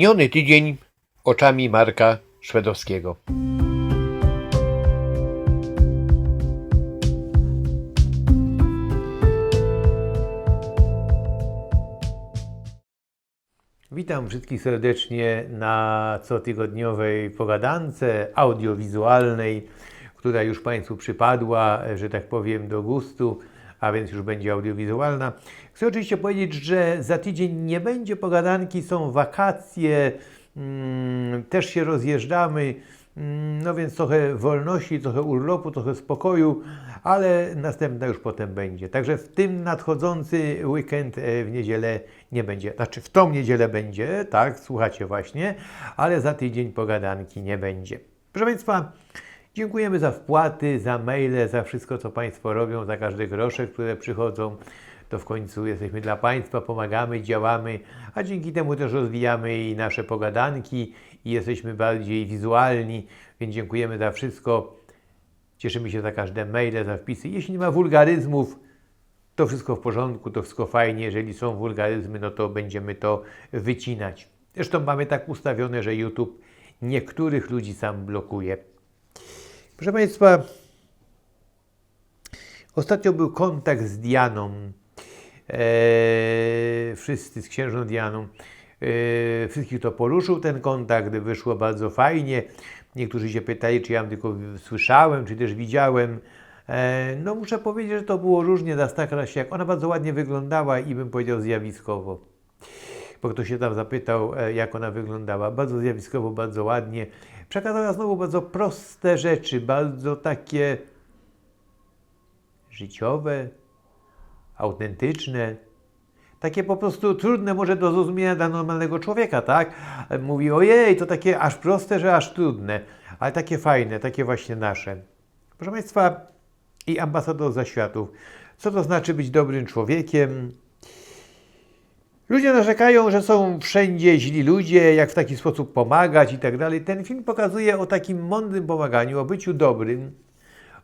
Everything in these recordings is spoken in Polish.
Miniony tydzień oczami Marka Szwedowskiego. Witam wszystkich serdecznie na cotygodniowej pogadance audiowizualnej, która już Państwu przypadła, że tak powiem, do gustu, a więc już będzie audiowizualna. Chcę oczywiście powiedzieć, że za tydzień nie będzie pogadanki, są wakacje, mm, też się rozjeżdżamy, mm, no więc trochę wolności, trochę urlopu, trochę spokoju, ale następna już potem będzie. Także w tym nadchodzący weekend e, w niedzielę nie będzie. Znaczy w tą niedzielę będzie, tak, słuchacie właśnie, ale za tydzień pogadanki nie będzie. Proszę Państwa, dziękujemy za wpłaty, za maile, za wszystko, co Państwo robią, za każde grosze, które przychodzą. To w końcu jesteśmy dla Państwa, pomagamy, działamy, a dzięki temu też rozwijamy i nasze pogadanki i jesteśmy bardziej wizualni, więc dziękujemy za wszystko. Cieszymy się za każde maile, za wpisy. Jeśli nie ma wulgaryzmów, to wszystko w porządku, to wszystko fajnie. Jeżeli są wulgaryzmy, no to będziemy to wycinać. Zresztą mamy tak ustawione, że YouTube niektórych ludzi sam blokuje. Proszę Państwa, ostatnio był kontakt z Dianą. Eee, wszyscy z księżną Dianą. Eee, wszystkich to poruszył ten kontakt, wyszło bardzo fajnie. Niektórzy się pytali, czy ja tylko słyszałem, czy też widziałem. E, No muszę powiedzieć, że to było różnie dla Stakrasiak. Ona bardzo ładnie wyglądała i bym powiedział zjawiskowo. Bo ktoś się tam zapytał, e, jak ona wyglądała. Bardzo zjawiskowo, bardzo ładnie. Przekazała znowu bardzo proste rzeczy, bardzo takie życiowe, autentyczne. Takie po prostu trudne może do zrozumienia dla normalnego człowieka, tak? Mówi, ojej, to takie aż proste, że aż trudne, ale takie fajne, takie właśnie nasze. Proszę Państwa, i ambasador zaświatów. Co to znaczy być dobrym człowiekiem? Ludzie narzekają, że są wszędzie źli ludzie, jak w taki sposób pomagać i tak dalej. Ten film pokazuje o takim mądrym pomaganiu, o byciu dobrym,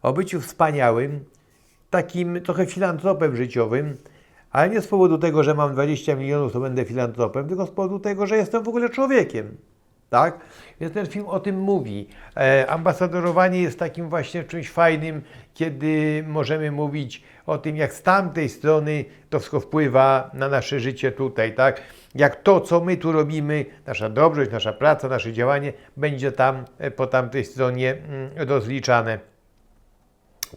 o byciu wspaniałym, takim trochę filantropem życiowym, ale nie z powodu tego, że mam 20 milionów, to będę filantropem, tylko z powodu tego, że jestem w ogóle człowiekiem. Tak? Więc ten film o tym mówi. E, ambasadorowanie jest takim właśnie czymś fajnym, kiedy możemy mówić o tym, jak z tamtej strony to wszystko wpływa na nasze życie tutaj, tak? Jak to, co my tu robimy, nasza dobroć, nasza praca, nasze działanie, będzie tam e, po tamtej stronie mm, rozliczane.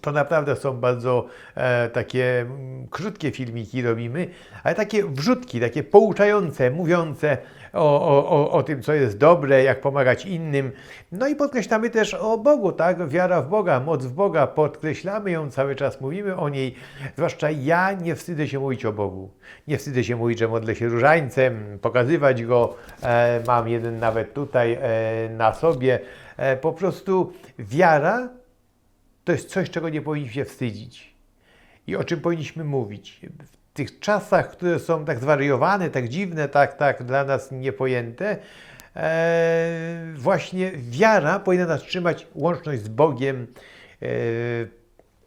To naprawdę są bardzo e, takie mm, krótkie filmiki robimy, ale takie wrzutki, takie pouczające, mówiące o, o, o, tym, co jest dobre, jak pomagać innym. No i podkreślamy też o Bogu, tak? Wiara w Boga, moc w Boga, podkreślamy ją cały czas, mówimy o niej. Zwłaszcza ja nie wstydzę się mówić o Bogu. Nie wstydzę się mówić, że modlę się różańcem, pokazywać go. E, mam jeden nawet tutaj e, na sobie. E, po prostu wiara to jest coś, czego nie powinniśmy się wstydzić i o czym powinniśmy mówić. W tych czasach, które są tak zwariowane, tak dziwne, tak, tak dla nas niepojęte, e, właśnie wiara powinna nas trzymać łączność z Bogiem, e,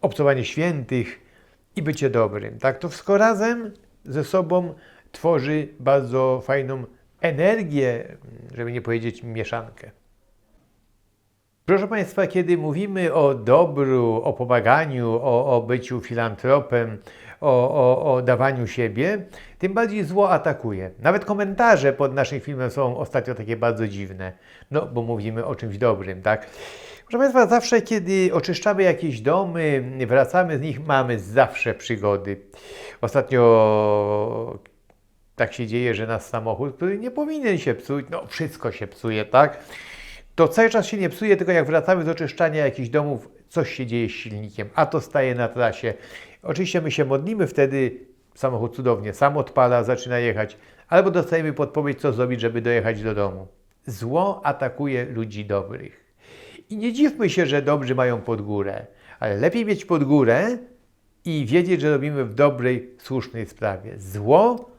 obcowanie świętych i bycie dobrym. Tak, to wszystko razem ze sobą tworzy bardzo fajną energię, żeby nie powiedzieć mieszankę. Proszę Państwa, kiedy mówimy o dobru, o pomaganiu, o, o byciu filantropem, o, o, o dawaniu siebie, tym bardziej zło atakuje. Nawet komentarze pod naszym filmem są ostatnio takie bardzo dziwne, no bo mówimy o czymś dobrym, tak? Proszę Państwa, zawsze kiedy oczyszczamy jakieś domy, wracamy z nich, mamy zawsze przygody. Ostatnio tak się dzieje, że nasz samochód, który nie powinien się psuć, no wszystko się psuje, tak? To cały czas się nie psuje, tylko jak wracamy z oczyszczania jakichś domów, coś się dzieje z silnikiem, a to staje na trasie. Oczywiście my się modlimy wtedy, samochód cudownie sam odpala, zaczyna jechać, albo dostajemy podpowiedź, co zrobić, żeby dojechać do domu. Zło atakuje ludzi dobrych. I nie dziwmy się, że dobrzy mają pod górę, ale lepiej mieć pod górę i wiedzieć, że robimy w dobrej, słusznej sprawie. Zło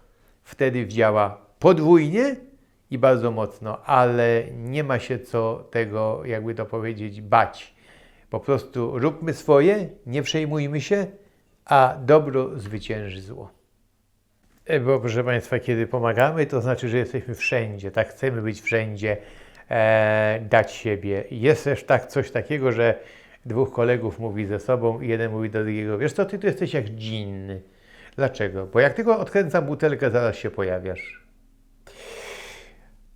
wtedy działa podwójnie i bardzo mocno, ale nie ma się co tego, jakby to powiedzieć, bać. Po prostu róbmy swoje, nie przejmujmy się, a dobro zwycięży zło. E, Bo proszę Państwa, kiedy pomagamy, to znaczy, że jesteśmy wszędzie, tak chcemy być wszędzie, e, dać siebie. Jest też tak coś takiego, że dwóch kolegów mówi ze sobą i jeden mówi do drugiego, wiesz co, ty tu jesteś jak dżin. Dlaczego? Bo jak tylko odkręcam butelkę, zaraz się pojawiasz.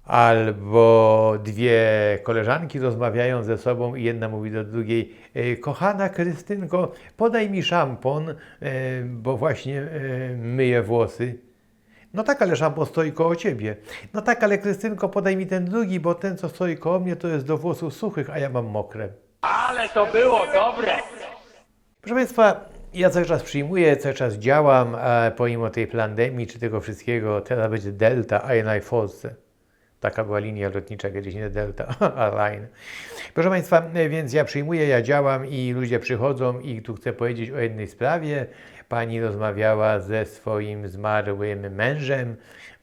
Albo dwie koleżanki rozmawiają ze sobą i jedna mówi do drugiej, "E, kochana Krystynko, podaj mi szampon, e, bo właśnie e, myję włosy. No tak, ale szampon stoi koło ciebie. No tak, ale Krystynko, podaj mi ten drugi, bo ten, co stoi koło mnie, to jest do włosów suchych, a ja mam mokre. Ale to było dobre! Proszę Państwa, ja cały czas przyjmuję, cały czas działam, a pomimo tej pandemii czy tego wszystkiego, teraz będzie Delta Airline w Polsce. Taka była linia lotnicza kiedyś, nie Delta Airline. Proszę Państwa, więc ja przyjmuję, ja działam i ludzie przychodzą i tu chcę powiedzieć o jednej sprawie. Pani rozmawiała ze swoim zmarłym mężem,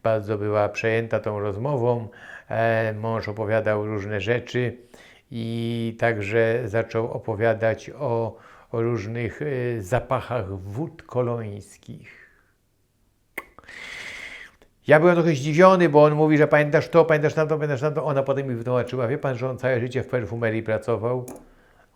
bardzo była przejęta tą rozmową. E, mąż opowiadał różne rzeczy i także zaczął opowiadać o, o różnych e, zapachach wód kolońskich. Ja byłem trochę zdziwiony, bo on mówi, że pamiętasz to, pamiętasz tamto, pamiętasz tamto. Ona potem mi wytłumaczyła, wie pan, że on całe życie w perfumerii pracował.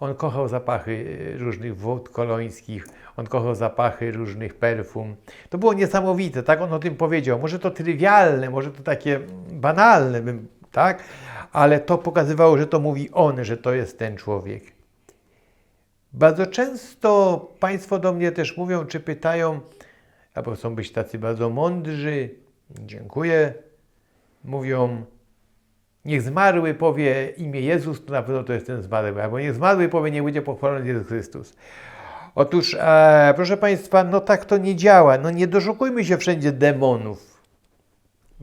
On kochał zapachy y, różnych wód kolońskich, on kochał zapachy różnych perfum. To było niesamowite, tak? On o tym powiedział. Może to trywialne, może to takie banalne, bym, tak? Ale to pokazywało, że to mówi on, że to jest ten człowiek. Bardzo często Państwo do mnie też mówią, czy pytają, albo chcą być tacy bardzo mądrzy, dziękuję, mówią, niech zmarły powie imię Jezus, to na pewno to jest ten zmarły, albo niech zmarły powie, nie będzie pochwalony Jezus Chrystus. Otóż, e, proszę Państwa, no tak to nie działa, no nie doszukujmy się wszędzie demonów,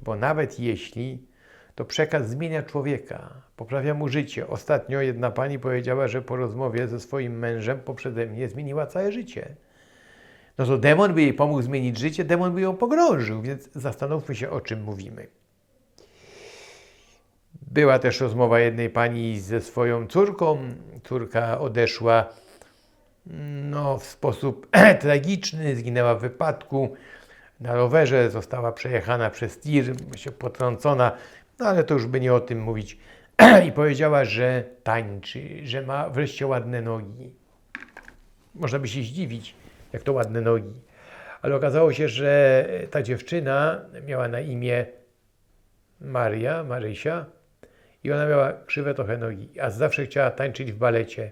bo nawet jeśli to przekaz zmienia człowieka, poprawia mu życie. Ostatnio jedna pani powiedziała, że po rozmowie ze swoim mężem poprzednio mnie zmieniła całe życie. No to demon by jej pomógł zmienić życie, demon by ją pogrążył, więc zastanówmy się, o czym mówimy. Była też rozmowa jednej pani ze swoją córką. Córka odeszła no, w sposób tragiczny, zginęła w wypadku na rowerze, została przejechana przez tir, się potrącona, no ale to już by nie o tym mówić. I powiedziała, że tańczy, że ma wreszcie ładne nogi. Można by się zdziwić, jak to ładne nogi. Ale okazało się, że ta dziewczyna miała na imię Maria, Marysia i ona miała krzywe trochę nogi, a zawsze chciała tańczyć w balecie.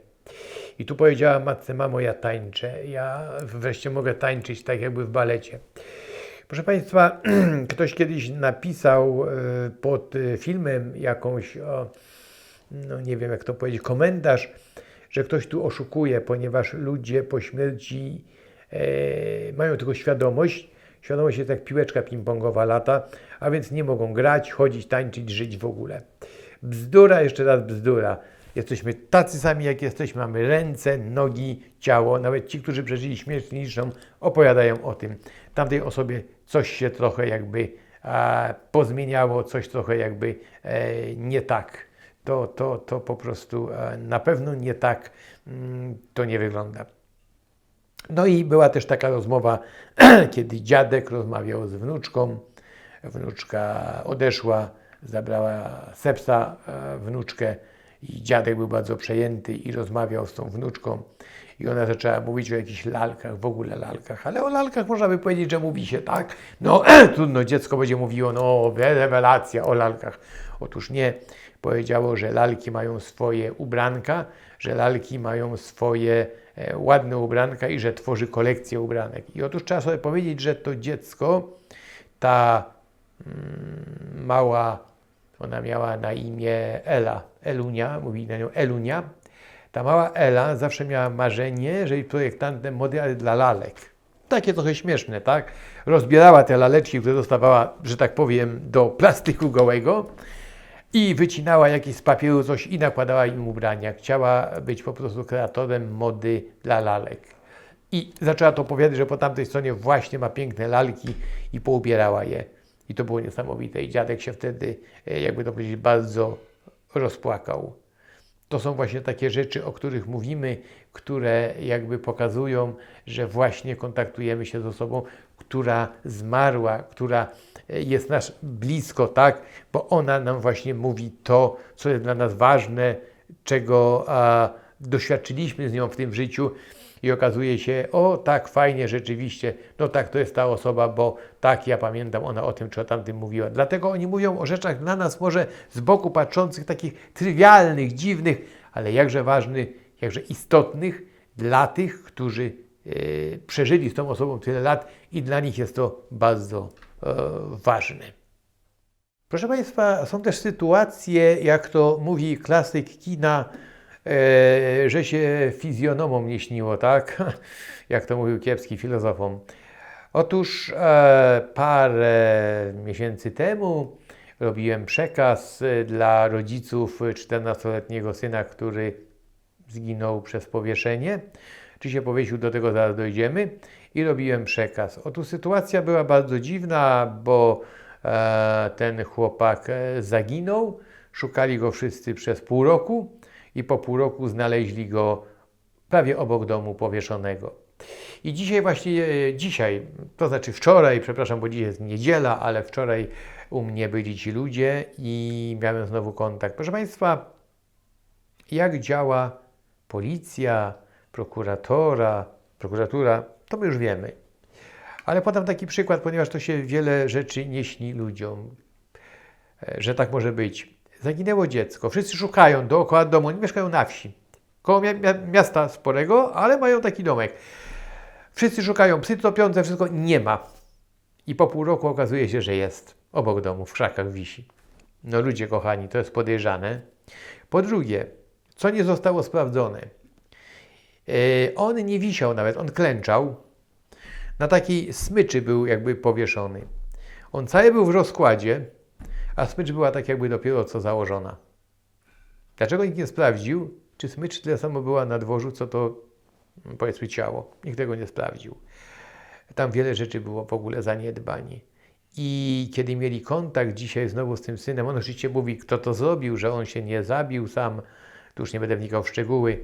I tu powiedziała matce, mamo, ja tańczę, ja wreszcie mogę tańczyć tak jakby w balecie. Proszę Państwa, ktoś kiedyś napisał e, pod e, filmem jakąś, o, no nie wiem jak to powiedzieć, komentarz, że ktoś tu oszukuje, ponieważ ludzie po śmierci mają tylko świadomość, świadomość jest jak piłeczka ping-pongowa lata, a więc nie mogą grać, chodzić, tańczyć, żyć w ogóle. Bzdura, jeszcze raz bzdura. Jesteśmy tacy sami, jak jesteśmy. Mamy ręce, nogi, ciało. Nawet ci, którzy przeżyli śmierć kliniczną, opowiadają o tym. Tamtej osobie coś się trochę jakby e, pozmieniało, coś trochę jakby e, nie tak. To, to, to po prostu e, na pewno nie tak mm, to nie wygląda. No i była też taka rozmowa, kiedy dziadek rozmawiał z wnuczką. Wnuczka odeszła, zabrała sepsa e, wnuczkę i dziadek był bardzo przejęty i rozmawiał z tą wnuczką. I ona zaczęła mówić o jakichś lalkach, w ogóle lalkach, ale o lalkach można by powiedzieć, że mówi się tak. No trudno, dziecko będzie mówiło, no rewelacja o lalkach. Otóż nie, powiedziało, że lalki mają swoje ubranka, że lalki mają swoje e, ładne ubranka i że tworzy kolekcję ubranek. I otóż trzeba sobie powiedzieć, że to dziecko, ta mm, mała, ona miała na imię Ela, Elunia, mówi na nią Elunia. Ta mała Ela zawsze miała marzenie, że jest projektantem mody, ale dla lalek. Takie trochę śmieszne, tak? Rozbierała te laleczki, które dostawała, że tak powiem, do plastyku gołego i wycinała jakieś z papieru coś i nakładała im ubrania. Chciała być po prostu kreatorem mody dla lalek. I zaczęła to opowiadać, że po tamtej stronie właśnie ma piękne lalki i poubierała je. I to było niesamowite. I dziadek się wtedy, e, jakby to powiedzieć, bardzo rozpłakał. To są właśnie takie rzeczy, o których mówimy, które jakby pokazują, że właśnie kontaktujemy się z osobą, która zmarła, która e, jest nas blisko, tak? Bo ona nam właśnie mówi to, co jest dla nas ważne, czego a, doświadczyliśmy z nią w tym życiu i okazuje się, o tak, fajnie, rzeczywiście, no tak, to jest ta osoba, bo tak, ja pamiętam, ona o tym czy o tamtym mówiła. Dlatego oni mówią o rzeczach dla nas może z boku patrzących, takich trywialnych, dziwnych, ale jakże ważnych, jakże istotnych dla tych, którzy e, przeżyli z tą osobą tyle lat i dla nich jest to bardzo e, ważne. Proszę Państwa, są też sytuacje, jak to mówi klasyk kina, że się fizjonomom nie śniło, tak? Jak to mówił kiepski filozofom. Otóż e, parę miesięcy temu robiłem przekaz e, dla rodziców 14-letniego syna, który zginął przez powieszenie. Czy się powiesił, do tego zaraz dojdziemy. I robiłem przekaz. Otóż sytuacja była bardzo dziwna, bo e, ten chłopak e, zaginął. Szukali go wszyscy przez pół roku i po pół roku znaleźli go prawie obok domu powieszonego. I dzisiaj właśnie, e, dzisiaj, to znaczy wczoraj, przepraszam, bo dzisiaj jest niedziela, ale wczoraj u mnie byli ci ludzie i miałem znowu kontakt. Proszę Państwa, jak działa policja, prokuratora, prokuratura, to my już wiemy. Ale podam taki przykład, ponieważ to się wiele rzeczy nie śni ludziom, e, że tak może być. Zaginęło dziecko, wszyscy szukają dookoła domu, oni mieszkają na wsi, koło mia- mia- miasta sporego, ale mają taki domek. Wszyscy szukają, psy topiące, wszystko nie ma. I po pół roku okazuje się, że jest. Obok domu, w krzakach wisi. No ludzie kochani, to jest podejrzane. Po drugie, co nie zostało sprawdzone? Yy, on nie wisiał nawet, on klęczał. Na takiej smyczy był jakby powieszony. On cały był w rozkładzie, a smycz była tak jakby dopiero co założona. Dlaczego nikt nie sprawdził, czy smycz tyle samo była na dworzu, co to mm, powiedzmy ciało? Nikt tego nie sprawdził. Tam wiele rzeczy było w ogóle zaniedbań. I kiedy mieli kontakt dzisiaj znowu z tym synem, on oczywiście mówi, kto to zrobił, że on się nie zabił sam, tu już nie będę wnikał w szczegóły,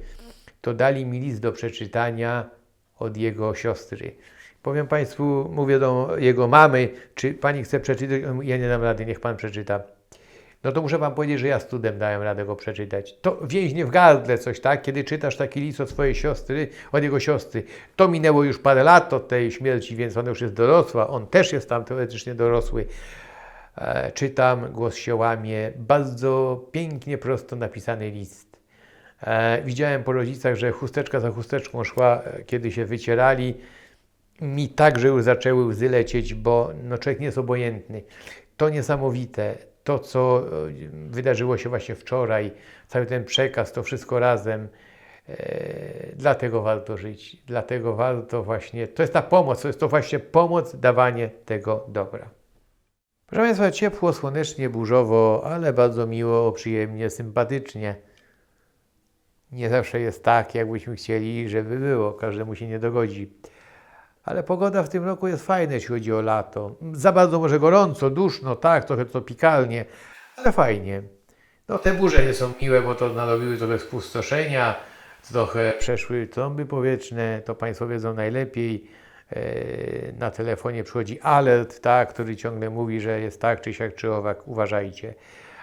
to dali mi list do przeczytania od jego siostry. Powiem Państwu, mówię do jego mamy, czy Pani chce przeczytać? Ja nie dam rady, niech Pan przeczyta. No to muszę Wam powiedzieć, że ja studem dałem radę go przeczytać. To więźnie w gardle coś, tak? Kiedy czytasz taki list od swojej siostry, od jego siostry. To minęło już parę lat od tej śmierci, więc ona już jest dorosła. On też jest tam teoretycznie dorosły. E, czytam, głos się łamie. Bardzo pięknie, prosto napisany list. E, widziałem po rodzicach, że chusteczka za chusteczką szła, e, kiedy się wycierali. Mi także już zaczęły łzy lecieć, bo no, człowiek nie jest obojętny. To niesamowite. To, co e, wydarzyło się właśnie wczoraj, cały ten przekaz, to wszystko razem. E, dlatego warto żyć. Dlatego warto właśnie. To jest ta pomoc, to jest to właśnie pomoc, dawanie tego dobra. Proszę Państwa, ciepło, słonecznie, burzowo, ale bardzo miło, przyjemnie, sympatycznie. Nie zawsze jest tak, jakbyśmy chcieli, żeby było. Każdemu się nie dogodzi. Ale pogoda w tym roku jest fajna, jeśli chodzi o lato. Za bardzo może gorąco, duszno, tak, trochę to pikalnie, ale fajnie. No te burze nie są miłe, bo to narobiły trochę spustoszenia, trochę przeszły trąby powietrzne, to Państwo wiedzą najlepiej. E, Na telefonie przychodzi alert, tak, który ciągle mówi, że jest tak, czy siak, czy owak, uważajcie.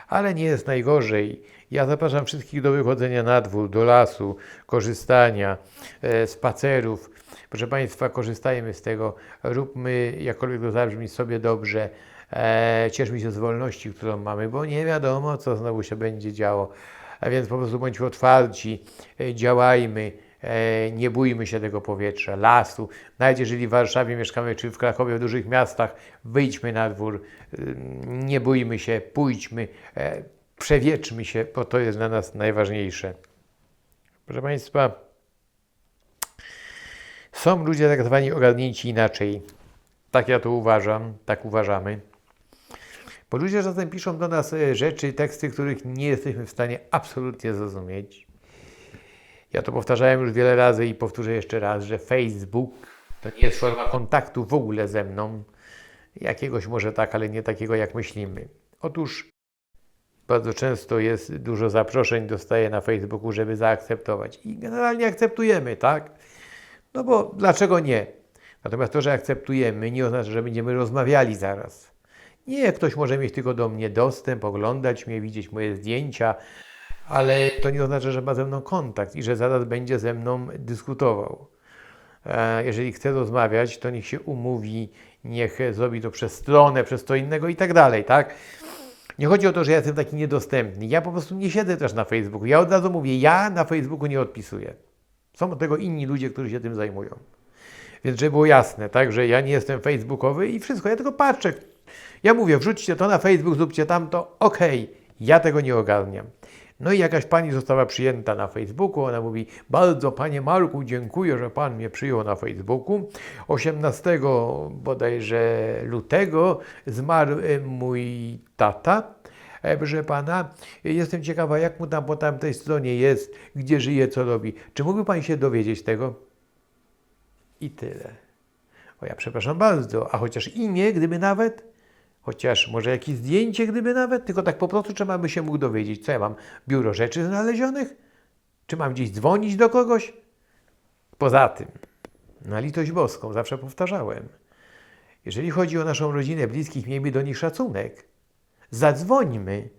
Ale nie jest najgorzej. Ja zapraszam wszystkich do wychodzenia na dwór, do lasu, korzystania, e, spacerów. Proszę Państwa, korzystajmy z tego, róbmy, jakkolwiek to zabrzmi, sobie dobrze, e, cieszmy się z wolności, którą mamy, bo nie wiadomo, co znowu się będzie działo. A więc po prostu bądźmy otwarci, e, działajmy, e, nie bójmy się tego powietrza, lasu. Nawet jeżeli w Warszawie mieszkamy, czy w Krakowie, w dużych miastach, wyjdźmy na dwór, e, nie bójmy się, pójdźmy, e, przewietrzmy się, bo to jest dla nas najważniejsze. Proszę Państwa, są ludzie tak zwani ogarnięci inaczej. Tak ja to uważam, tak uważamy. Bo ludzie czasem piszą do nas e, rzeczy, teksty, których nie jesteśmy w stanie absolutnie zrozumieć. Ja to powtarzałem już wiele razy i powtórzę jeszcze raz, że Facebook to nie jest forma kontaktu w ogóle ze mną. Jakiegoś może tak, ale nie takiego jak myślimy. Otóż bardzo często jest dużo zaproszeń, dostaję na Facebooku, żeby zaakceptować. I generalnie akceptujemy, tak? No bo dlaczego nie? Natomiast to, że akceptujemy, nie oznacza, że będziemy rozmawiali zaraz. Nie, ktoś może mieć tylko do mnie dostęp, oglądać mnie, widzieć moje zdjęcia, ale to nie oznacza, że ma ze mną kontakt i że zaraz będzie ze mną dyskutował. E, Jeżeli chce rozmawiać, to niech się umówi, niech zrobi to przez stronę, przez to innego i tak dalej, tak? Nie chodzi o to, że ja jestem taki niedostępny. Ja po prostu nie siedzę też na Facebooku. Ja od razu mówię, ja na Facebooku nie odpisuję. Są od tego inni ludzie, którzy się tym zajmują. Więc żeby było jasne, tak, że ja nie jestem facebookowy i wszystko, ja tylko patrzę. Ja mówię, wrzućcie to na Facebook, zróbcie tamto, okej, ja tego nie ogarniam. No i jakaś pani została przyjęta na Facebooku, ona mówi, bardzo panie Marku, dziękuję, że pan mnie przyjął na Facebooku. 18 bodajże lutego zmarł e, mój tata, e, proszę pana. Jestem ciekawa, jak mu tam po tamtej stronie jest, gdzie żyje, co robi. Czy mógłby pan się dowiedzieć tego? I tyle. O ja przepraszam bardzo, a chociaż imię, gdyby nawet, chociaż może jakieś zdjęcie, gdyby nawet, tylko tak po prostu trzeba by się mógł dowiedzieć, co ja mam, biuro rzeczy znalezionych? Czy mam gdzieś dzwonić do kogoś? Poza tym, na litość boską, zawsze powtarzałem, jeżeli chodzi o naszą rodzinę bliskich, miejmy do nich szacunek. Zadzwońmy.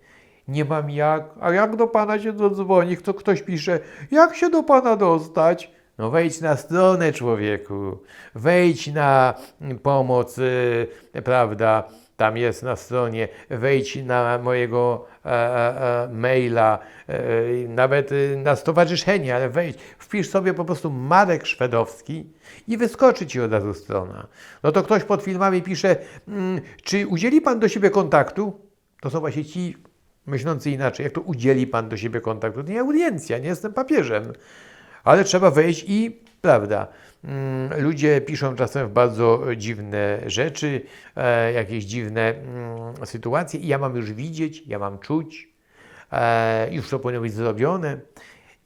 Nie mam jak, a jak do Pana się dodzwonić? To ktoś pisze, jak się do Pana dostać? No wejdź na stronę człowieku, wejdź na pomoc, y, prawda, tam jest na stronie, wejdź na mojego e, e, e, maila, e, nawet y, na stowarzyszenie, ale wejdź, wpisz sobie po prostu Marek Szwedowski i wyskoczy Ci od razu strona. No to ktoś pod filmami pisze, mm, czy udzieli Pan do siebie kontaktu? To są właśnie ci myślący inaczej. Jak to udzieli Pan do siebie kontaktu? To nie audiencja, nie jestem papieżem. Ale trzeba wejść i, prawda, mm, ludzie piszą czasem w bardzo dziwne rzeczy, e, jakieś dziwne mm, sytuacje i ja mam już widzieć, ja mam czuć, e, już to powinno być zrobione.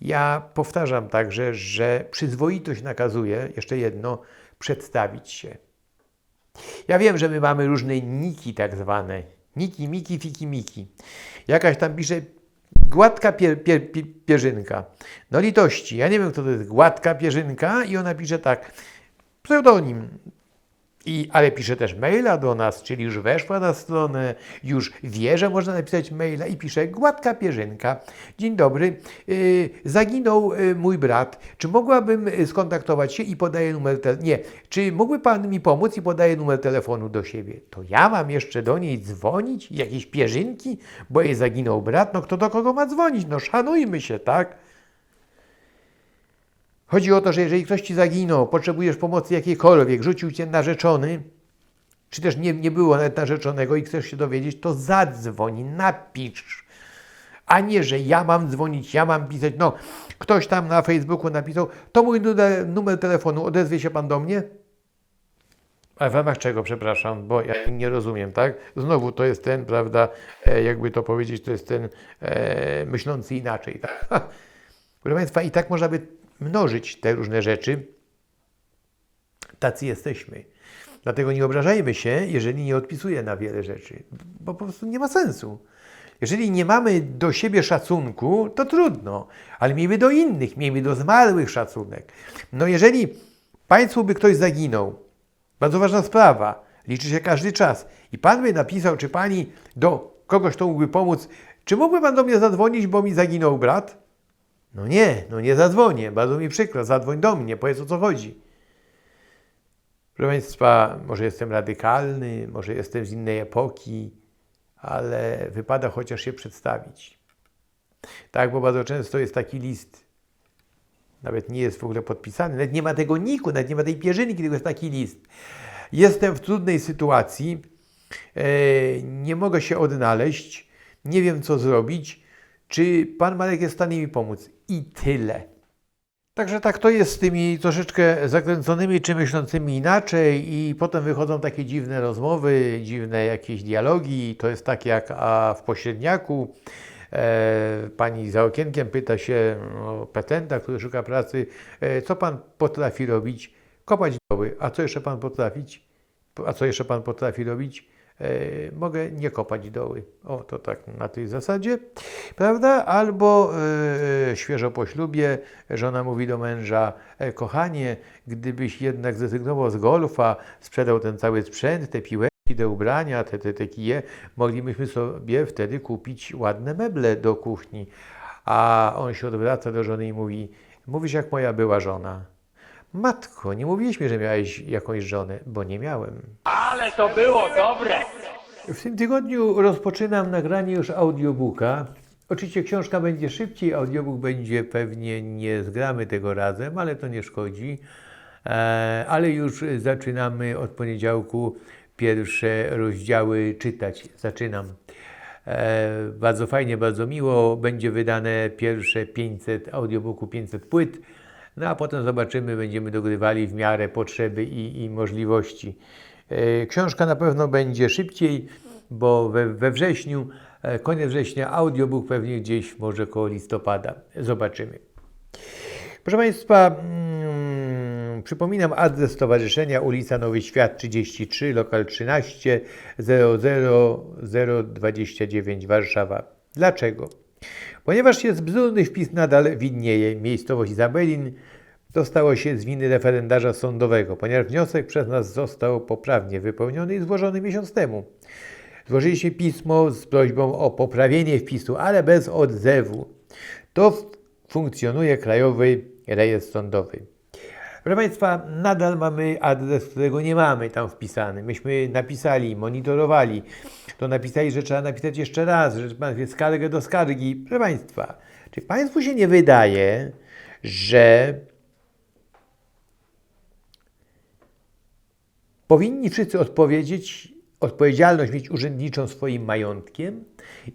Ja powtarzam także, że przyzwoitość nakazuje, jeszcze jedno, przedstawić się. Ja wiem, że my mamy różne niki tak zwane. Niki, miki, fiki, miki. Jakaś tam pisze gładka pier, pier, pier, pierzynka. No litości, ja nie wiem, kto to jest gładka pierzynka i ona pisze tak, pseudonim. I, ale pisze też maila do nas, czyli już weszła na stronę, już wie, że można napisać maila i pisze gładka pierzynka. Dzień dobry, yy, zaginął yy, mój brat. Czy mogłabym yy, skontaktować się i podaję numer telefonu? Nie. Czy mógłby pan mi pomóc i podaję numer telefonu do siebie? To ja mam jeszcze do niej dzwonić? Jakieś pierzynki? Bo jej zaginął brat? No kto do kogo ma dzwonić? No szanujmy się, tak? Chodzi o to, że jeżeli ktoś ci zaginął, potrzebujesz pomocy jakiejkolwiek, rzucił cię narzeczony, czy też nie, nie było nawet narzeczonego i chcesz się dowiedzieć, to zadzwoń, napisz. A nie, że ja mam dzwonić, ja mam pisać. No, ktoś tam na Facebooku napisał, to mój numer, telefonu, odezwie się pan do mnie? A w ramach czego, przepraszam, bo ja nie rozumiem, tak? Znowu to jest ten, prawda, e, jakby to powiedzieć, to jest ten e, myślący inaczej, tak? Proszę Państwa, i tak można by mnożyć te różne rzeczy. Tacy jesteśmy. Dlatego nie obrażajmy się, jeżeli nie odpisuję na wiele rzeczy, bo po prostu nie ma sensu. Jeżeli nie mamy do siebie szacunku, to trudno, ale miejmy do innych, miejmy do zmarłych szacunek. No jeżeli Państwu by ktoś zaginął, bardzo ważna sprawa, liczy się każdy czas, i Pan by napisał, czy Pani do kogoś, kto mógłby pomóc, czy mógłby Pan do mnie zadzwonić, bo mi zaginął brat? No nie, no nie zadzwonię, bardzo mi przykro, zadzwoń do mnie, powiedz o co chodzi. Proszę Państwa, może jestem radykalny, może jestem z innej epoki, ale wypada chociaż się przedstawić. Tak, bo bardzo często jest taki list, nawet nie jest w ogóle podpisany, nawet nie ma tego niku, nawet nie ma tej pierzynki, tylko jest taki list. Jestem w trudnej sytuacji, e, nie mogę się odnaleźć, nie wiem co zrobić, czy Pan Marek jest w stanie mi pomóc? I tyle. Także tak to jest z tymi troszeczkę zakręconymi czy myślącymi inaczej i potem wychodzą takie dziwne rozmowy, dziwne jakieś dialogi. To jest tak jak a w pośredniaku. E, pani za okienkiem pyta się o petenta, który szuka pracy, e, co pan potrafi robić? Kopać doły. A co jeszcze pan potrafić? A co jeszcze pan potrafi robić? E, mogę nie kopać doły. O, to tak na tej zasadzie, prawda? Albo e, świeżo po ślubie żona mówi do męża, e, kochanie, gdybyś jednak zrezygnował z golfa, sprzedał ten cały sprzęt, te piłeczki, te ubrania, te, te, te kije, moglibyśmy sobie wtedy kupić ładne meble do kuchni. A on się odwraca do żony i mówi, mówisz jak moja była żona. Matko, nie mówiłeś mi, że miałeś jakąś żonę, bo nie miałem. Ale to było dobre. W tym tygodniu rozpoczynam nagranie już audiobooka. Oczywiście książka będzie szybciej, audiobook będzie pewnie nie zgramy tego razem, ale to nie szkodzi. E, ale już zaczynamy od poniedziałku pierwsze rozdziały czytać. Zaczynam. E, bardzo fajnie, bardzo miło. Będzie wydane pierwsze 500 audiobooku, 500 płyt. No a potem zobaczymy, będziemy dogrywali w miarę potrzeby i, i możliwości. E, Książka na pewno będzie szybciej, bo we, we wrześniu, e, koniec września, audiobook pewnie gdzieś może koło listopada. Zobaczymy. Proszę Państwa, mm, przypominam adres Stowarzyszenia ulica Nowy Świat 33, lokal 13 00029 Warszawa. Dlaczego? Ponieważ jest bzdurny wpis nadal widnieje, miejscowość Izabelin dostało się z winy referendarza sądowego, ponieważ wniosek przez nas został poprawnie wypełniony i złożony miesiąc temu. Złożyliśmy pismo z prośbą o poprawienie wpisu, ale bez odzewu. To funkcjonuje Krajowy Rejestr Sądowy. Proszę Państwa, nadal mamy adres, którego nie mamy tam wpisany. Myśmy napisali, monitorowali, to napisali, że trzeba napisać jeszcze raz, że napisać skargę do skargi. Proszę Państwa, czy Państwu się nie wydaje, że powinni wszyscy odpowiedzieć, odpowiedzialność mieć urzędniczą swoim majątkiem?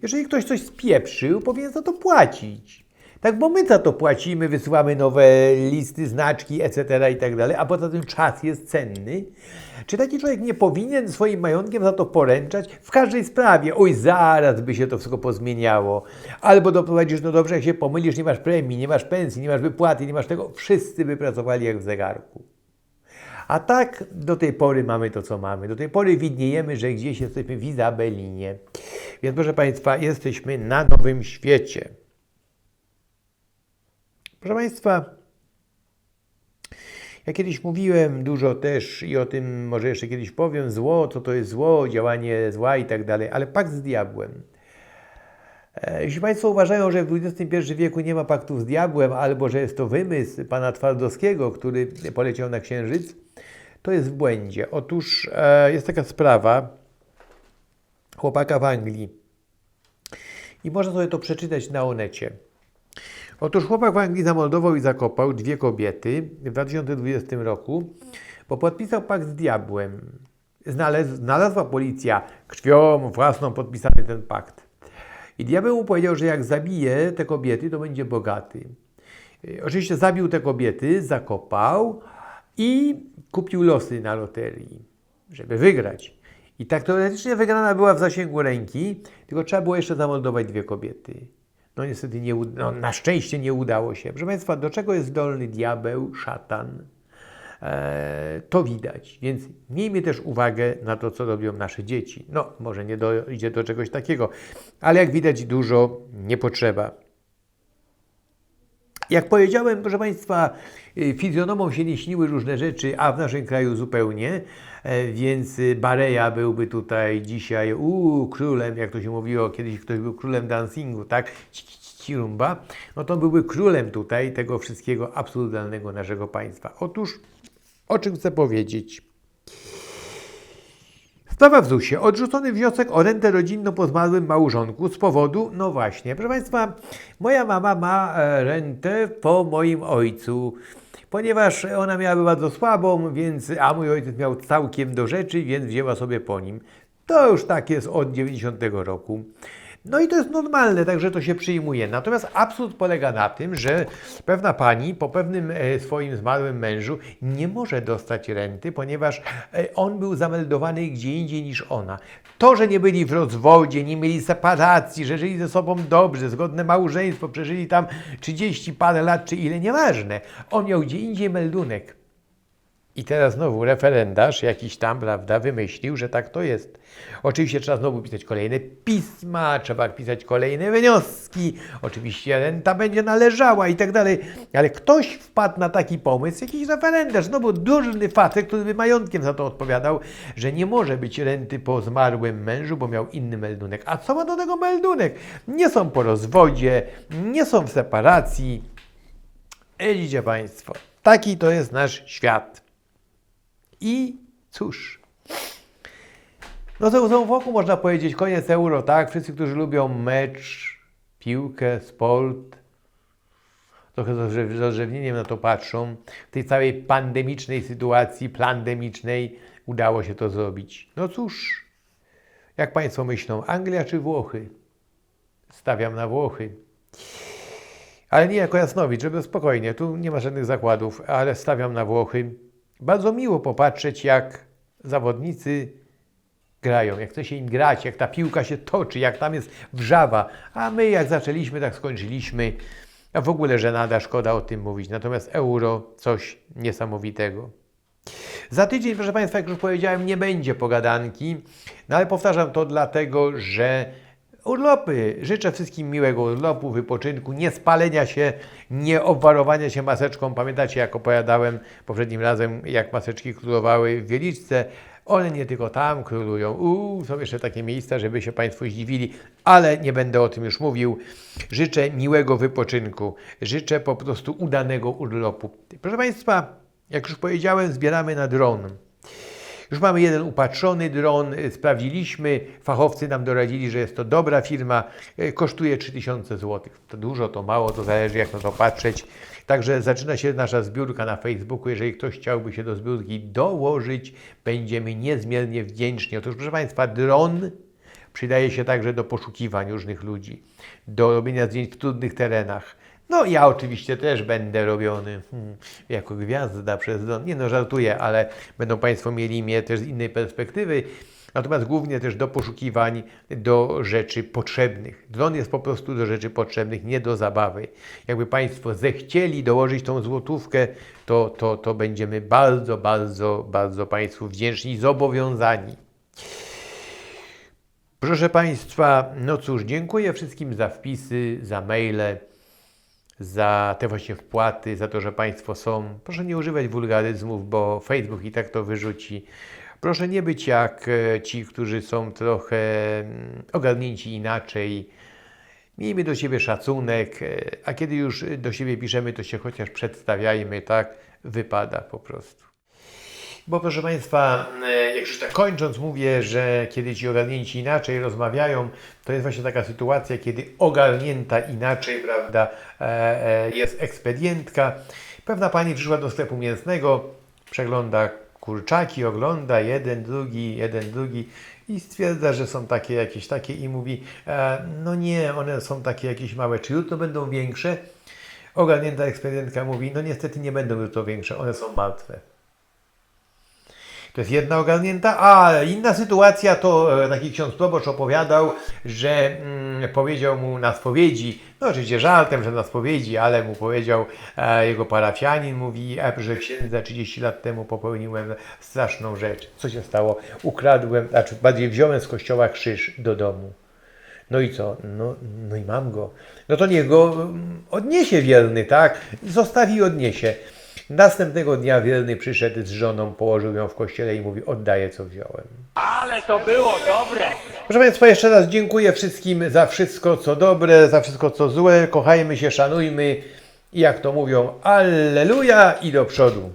Jeżeli ktoś coś spieprzył, powinien za to płacić. Tak, bo my za to płacimy, wysyłamy nowe listy, znaczki, etc. i tak a poza tym czas jest cenny. Czy taki człowiek nie powinien swoim majątkiem za to poręczać w każdej sprawie? Oj, zaraz by się to wszystko pozmieniało. Albo doprowadzisz, no dobrze, jak się pomylisz, nie masz premii, nie masz pensji, nie masz wypłaty, nie masz tego, wszyscy by pracowali jak w zegarku. A tak do tej pory mamy to, co mamy. Do tej pory widniejemy, że gdzieś jesteśmy w Izabelinie. Więc proszę Państwa, jesteśmy na nowym świecie. Proszę Państwa, ja kiedyś mówiłem dużo też i o tym może jeszcze kiedyś powiem, zło, co to jest zło, działanie zła i tak dalej, ale pakt z diabłem. E, Jeśli Państwo uważają, że w XXI wieku nie ma paktu z diabłem, albo że jest to wymysł pana Twardowskiego, który poleciał na Księżyc, to jest w błędzie. Otóż e, jest taka sprawa chłopaka w Anglii i można sobie to przeczytać na Onecie. Otóż chłopak w Anglii zamordował i zakopał dwie kobiety w 2020 roku, bo podpisał pakt z diabłem. Znalazł, znalazła policja krwią własną podpisany ten pakt. I diabeł mu powiedział, że jak zabije te kobiety, to będzie bogaty. Y, Oczywiście zabił te kobiety, zakopał i kupił losy na loterii, żeby wygrać. I tak teoretycznie wygrana była w zasięgu ręki, tylko trzeba było jeszcze zamordować dwie kobiety. No niestety nie, no, na szczęście nie udało się. Proszę Państwa, do czego jest zdolny diabeł, szatan? E, to widać, więc miejmy też uwagę na to, co robią nasze dzieci. No, może nie dojdzie do czegoś takiego, ale jak widać, dużo nie potrzeba. Jak powiedziałem, proszę Państwa, y, fizjonomom się nie śniły różne rzeczy, a w naszym kraju zupełnie, e, więc Bareja byłby tutaj dzisiaj u królem, jak to się mówiło, kiedyś ktoś był królem dancingu, tak? Ci- ci- ci- ci rumba. No to byłby królem tutaj tego wszystkiego absurdalnego naszego państwa. Otóż, o czym chcę powiedzieć? Sprawa w ZUS-ie. Odrzucony wniosek o rentę rodzinną po zmarłym małżonku z powodu, no właśnie, proszę Państwa, moja mama ma e, rentę po moim ojcu, ponieważ ona miała bardzo słabą, więc, a mój ojciec miał całkiem do rzeczy, więc wzięła sobie po nim. To już tak jest od 90 roku. No i to jest normalne, także to się przyjmuje. Natomiast absurd polega na tym, że pewna pani po pewnym e, swoim zmarłym mężu nie może dostać renty, ponieważ e, on był zameldowany gdzie indziej niż ona. To, że nie byli w rozwodzie, nie mieli separacji, że żyli ze sobą dobrze, zgodne małżeństwo, przeżyli tam 30 parę lat czy ile, nieważne. On miał gdzie indziej meldunek. I teraz znowu referendarz jakiś tam, prawda, wymyślił, że tak to jest. Oczywiście trzeba znowu pisać kolejne pisma, trzeba pisać kolejne wnioski, oczywiście renta będzie należała i tak dalej, ale ktoś wpadł na taki pomysł, jakiś referendarz, znowu durny facet, który by majątkiem za to odpowiadał, że nie może być renty po zmarłym mężu, bo miał inny meldunek. A co ma do tego meldunek? Nie są po rozwodzie, nie są w separacji. Widzicie Państwo, taki to jest nasz świat. I cóż. No to są wokół można powiedzieć, koniec euro, tak? Wszyscy, którzy lubią mecz, piłkę, sport, trochę z rozrzew- z rozrzewnieniem na to patrzą. W tej całej pandemicznej sytuacji, plandemicznej udało się to zrobić. No cóż, jak Państwo myślą, Anglia czy Włochy? Stawiam na Włochy. Ale nie jako Jasnowicz, żeby spokojnie, tu nie ma żadnych zakładów, ale stawiam na Włochy. Bardzo miło popatrzeć, jak zawodnicy grają, jak chce się im grać, jak ta piłka się toczy, jak tam jest wrzawa. A my jak zaczęliśmy, tak skończyliśmy. A w ogóle żenada, szkoda o tym mówić. Natomiast euro, coś niesamowitego. Za tydzień, proszę Państwa, jak już powiedziałem, nie będzie pogadanki, no ale powtarzam to dlatego, że urlopy. Życzę wszystkim miłego urlopu, wypoczynku, nie spalenia się, nie obwarowania się maseczką. Pamiętacie, jak opowiadałem poprzednim razem, jak maseczki królowały w Wieliczce? One nie tylko tam królują. Uuu, są jeszcze takie miejsca, żeby się Państwo zdziwili, ale nie będę o tym już mówił. Życzę miłego wypoczynku. Życzę po prostu udanego urlopu. Proszę Państwa, jak już powiedziałem, zbieramy na dron. Już mamy jeden upatrzony dron, y, sprawdziliśmy, fachowcy nam doradzili, że jest to dobra firma, y, kosztuje 3000 zł. To dużo, to mało, to zależy jak na to patrzeć. Także zaczyna się nasza zbiórka na Facebooku. Jeżeli ktoś chciałby się do zbiórki dołożyć, będziemy niezmiernie wdzięczni. Otóż, proszę Państwa, dron przydaje się także do poszukiwań różnych ludzi, do robienia zdjęć w trudnych terenach. No ja oczywiście też będę robiony hmm, jako gwiazda przez dron. Nie no, żartuję, ale będą Państwo mieli mnie też z innej perspektywy. Natomiast głównie też do poszukiwań, do rzeczy potrzebnych. Dron jest po prostu do rzeczy potrzebnych, nie do zabawy. Jakby Państwo zechcieli dołożyć tą złotówkę, to, to, to będziemy bardzo, bardzo, bardzo Państwu wdzięczni, zobowiązani. Proszę Państwa, no cóż, dziękuję wszystkim za wpisy, za maile, za te właśnie wpłaty, za to, że Państwo są. Proszę nie używać wulgaryzmów, bo Facebook i tak to wyrzuci. Proszę nie być jak e, ci, którzy są trochę mm, ogarnięci inaczej. Miejmy do siebie szacunek, e, a kiedy już do siebie piszemy, to się chociaż przedstawiajmy, tak? Wypada po prostu. Bo proszę Państwa, e, jak już tak kończąc, mówię, że kiedy ci ogarnięci inaczej rozmawiają, to jest właśnie taka sytuacja, kiedy ogarnięta inaczej, prawda, e, e, jest ekspedientka. Pewna pani przyszła do sklepu mięsnego, przegląda kurczaki, ogląda jeden, drugi, jeden, drugi i stwierdza, że są takie jakieś takie i mówi, no nie, one są takie jakieś małe, czy jutro będą większe? Ogarnięta ekspedientka mówi, no niestety nie będą jutro większe, one są martwe. To jest jedna ogarnięta, a inna sytuacja to e, taki ksiądz proboszcz opowiadał, że mm, powiedział mu na spowiedzi, no oczywiście żartem, że na spowiedzi, ale mu powiedział e, jego parafianin, mówi, e, że księdza 30 lat temu popełniłem straszną rzecz. Co się stało? Ukradłem, znaczy bardziej wziąłem z kościoła krzyż do domu. No i co? No, no i mam go. No to niech go mm, odniesie wierny, tak? Zostawi i odniesie. Następnego dnia wierny przyszedł z żoną, położył ją w kościele i mówi: Oddaję, co wziąłem. Ale to było dobre. Proszę Państwa, jeszcze raz dziękuję wszystkim za wszystko, co dobre, za wszystko, co złe. Kochajmy się, szanujmy i jak to mówią, Alleluja i do przodu.